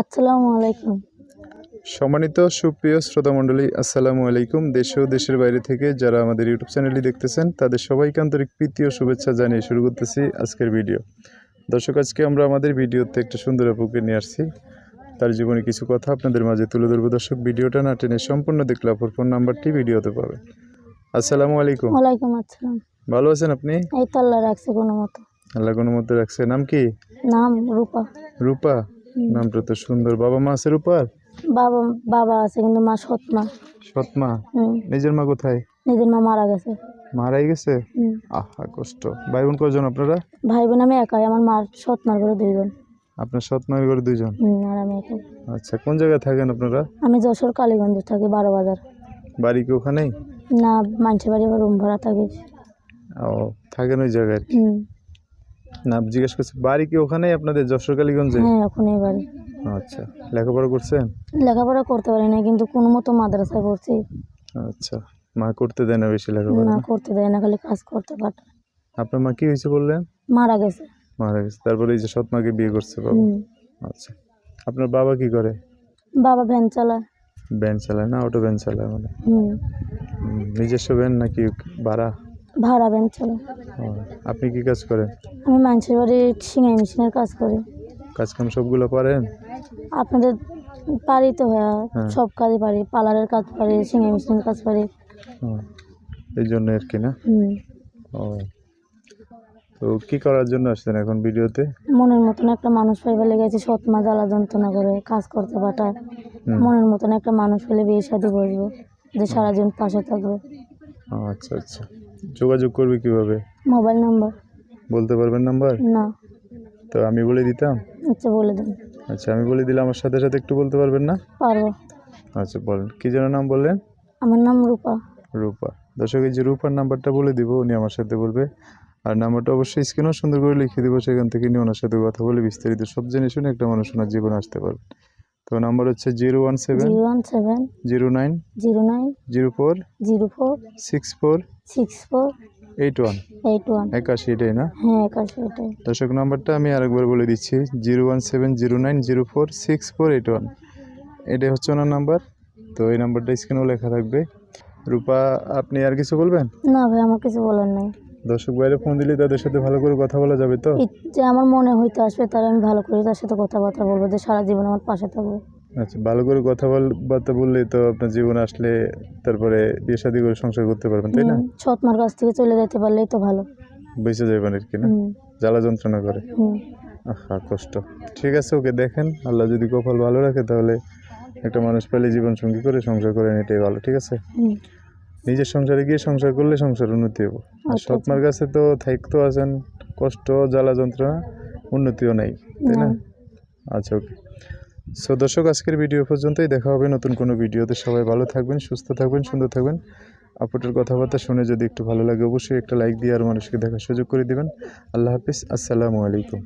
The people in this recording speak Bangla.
আসসালামু আলাইকুম। সম্মানিত সুপ্রিয় শ্রোতা মণ্ডলী আসসালামু আলাইকুম। দেশ ও দেশের বাইরে থেকে যারা আমাদের ইউটিউব চ্যানেলটি দেখতেছেন তাদের সবাইকে আন্তরিক প্রীতি ও শুভেচ্ছা জানিয়ে শুরু করতেছি আজকের ভিডিও। দর্শক আজকে আমরা আমাদের ভিডিওতে একটা সুন্দর আপুকে নিয়ে আসছি। তার জীবনে কিছু কথা আপনাদের মাঝে তুলে ধরবো। দর্শক ভিডিওটা না টেনে সম্পূর্ণ দেখলে আপুর ফোন নাম্বারটি ভিডিওতে পাবে। আসসালামু আলাইকুম। ওয়ালাইকুম আসসালাম। ভালো আছেন আপনি? এই তো আল্লাহ রাখছে কোনো মতো আল্লাহ কোনো মধ্যে রাখছে। নাম কি? নাম রূপা। রূপা। নামটা তো সুন্দর। বাবা মা আছে রূপার? বাবা বাবা আছে কিন্তু মা সৎ মা সৎমা? হুম। নিজের মা কোথায়? নিজের মা মারা গেছে। মারাই গেছে? আহা কষ্ট। ভাই বোন কজন আপনারা? ভাই বোন আমি একাই আমার মার সৎ মার করে দুইজন। আপনার সৎ মায়ের ঘরে দুইজন? আর আমি একাই। আচ্ছা কোন জায়গায় থাকেন আপনারা? আমি যশোর কালীগঞ্জে থাকি বারো বাজার বাড়ি কি ওখানেই? না মানুষের বাড়ি আবার রুম ভাড়া থাকে। ও থাকেন ওই জায়গায় না জিজ্ঞেস করছি বাড়ি কি ওখানেই আপনাদের যশোর কালীগঞ্জে? হ্যাঁ ওখানেই বাড়ি। আচ্ছা লেখাপড়া করছেন? লেখাপড়া করতে পারি না কিন্তু কোনো মতো মাদ্রাসায় পড়ছি আচ্ছা মা করতে দেয় না বেশি লেখাপড়া? না? করতে দেয় না খালি কাজ করতে পারে। আপনার মা কি হয়েছে বললেন? মারা গেছে। মারা গেছে তারপরে এই যে সৎ মাকে বিয়ে করছে বাবা। আচ্ছা আপনার বাবা কি করে? বাবা ভ্যান চালায়। ভ্যান চালায় না অটো ভ্যান চালায় মানে? নিজস্ব ভ্যান নাকি ভাড়া? ভাড়া ভ্যান চালায় ও, আপনি কি কাজ করেন? আমি মানুষের বাড়ি সিঙাই মেশিনের কাজ করি। কাজকাম সবগুলো পারেন? আপনাদের পারি তো ভাইয়া হ্যাঁ। সব কাজই পারি পার্লারের কাজ পারি সিঙাই মেশিনের কাজ পারি। ও, এই জন্য আর কি না? হুম। ও তো কি করার জন্য আসছেন এখন ভিডিওতে? মনের মতন একটা মানুষ পাইবে লেগেছে সৎ মা জ্বালা যন্ত্রণা করে কাজ করতে পাঠায়। হুম। মনের মতন একটা মানুষ পেলে বিয়ে শাদি বসবো যে সারা জীবন পাশে থাকবে। ও, আচ্ছা আচ্ছা। যোগাযোগ করবে কীভাবে? Mobile number. বলতে পারবেন নাম্বার? না। তো আমি বলে দিতাম? আচ্ছা বলে দিন। আচ্ছা আমি বলে দিলে আমার সাথে সাথে একটু বলতে পারবেন না? পারব। আচ্ছা বলেন। কি যেন নাম বললেন? আমার নাম রূপা। রূপা। দর্শক এই যে রূপার নাম্বারটা বলে দিব উনি আমার সাথে বলবে। আর নাম্বারটা অবশ্যই স্ক্রিনও সুন্দর করে লিখে দিব সেখান থেকে নিয়ে ওনার সাথে কথা বলে বিস্তারিত সব জেনে শুনে একটা মানুষ ওনার জীবনে আসতে পারবে। তো নাম্বার হচ্ছে zero one seven zero one seven zero nine zero nine zero four zero four six four six four eight one. Eight one. একাশি এটাই না? হ্যাঁ একাশি এটাই দর্শক নাম্বারটা আমি আরেকবার বলে দিচ্ছি zero one seven zero nine zero four six four eight one. এটাই হচ্ছে ওনার নাম্বার। তো এই নাম্বারটা স্ক্রিনেও লেখা থাকবে। রূপা আপনি আর কিছু বলবেন? না ভাই আমার কিছু বলার নাই। দর্শক বাইরে ফোন দিলে তাদের সাথে ভালো করে কথা বলা যাবে তো? যে আমার মনে হইতে আসবে তার আমি ভালো করে তার সাথে কথাবার্তা বলব যে সারা জীবন আমার পাশে থাকবে। আচ্ছা ভালো করে কথা বল- বার্তা বললে তো আপনার জীবন আসলে তারপরে বিয়ে শাদী করে সংসার করতে পারবেন তাই না? হুম, সৎ মার কাছ থেকে চলে যেতে পারলেই তো ভালো। বেঁচে যাবেন আর কি না? জ্বালা যন্ত্রণা করে। আহা কষ্ট। ঠিক আছে ওকে দেখেন আল্লাহ যদি কপাল ভালো রাখে তাহলে একটা মানুষ পেলে জীবন সঙ্গী করে সংসার করেন এটাই ভালো ঠিক আছে? নিজের সংসারে গিয়ে সংসার করলে সংসার উন্নতি হব। আর আচ্ছা, সৎমার কাছে তো থাকতো আছেন কষ্ট জ্বালা যন্ত্রণা উন্নতিও নাই তাই না? না। আচ্ছা ওকে। সো দর্শক আজকের ভিডিও পর্যন্তই। দেখা হবে নতুন কোনো ভিডিওতে। সবাই ভালো থাকবেন সুস্থ থাকবেন সুন্দর থাকবেন। আপুটের কথাবার্তা শুনে যদি একটু ভালো লাগে অবশ্যই একটা লাইক দিয়ে আর মানুষকে দেখার সুযোগ করে দিবেন। আল্লাহ হাফিজ। আসসালামু আলাইকুম।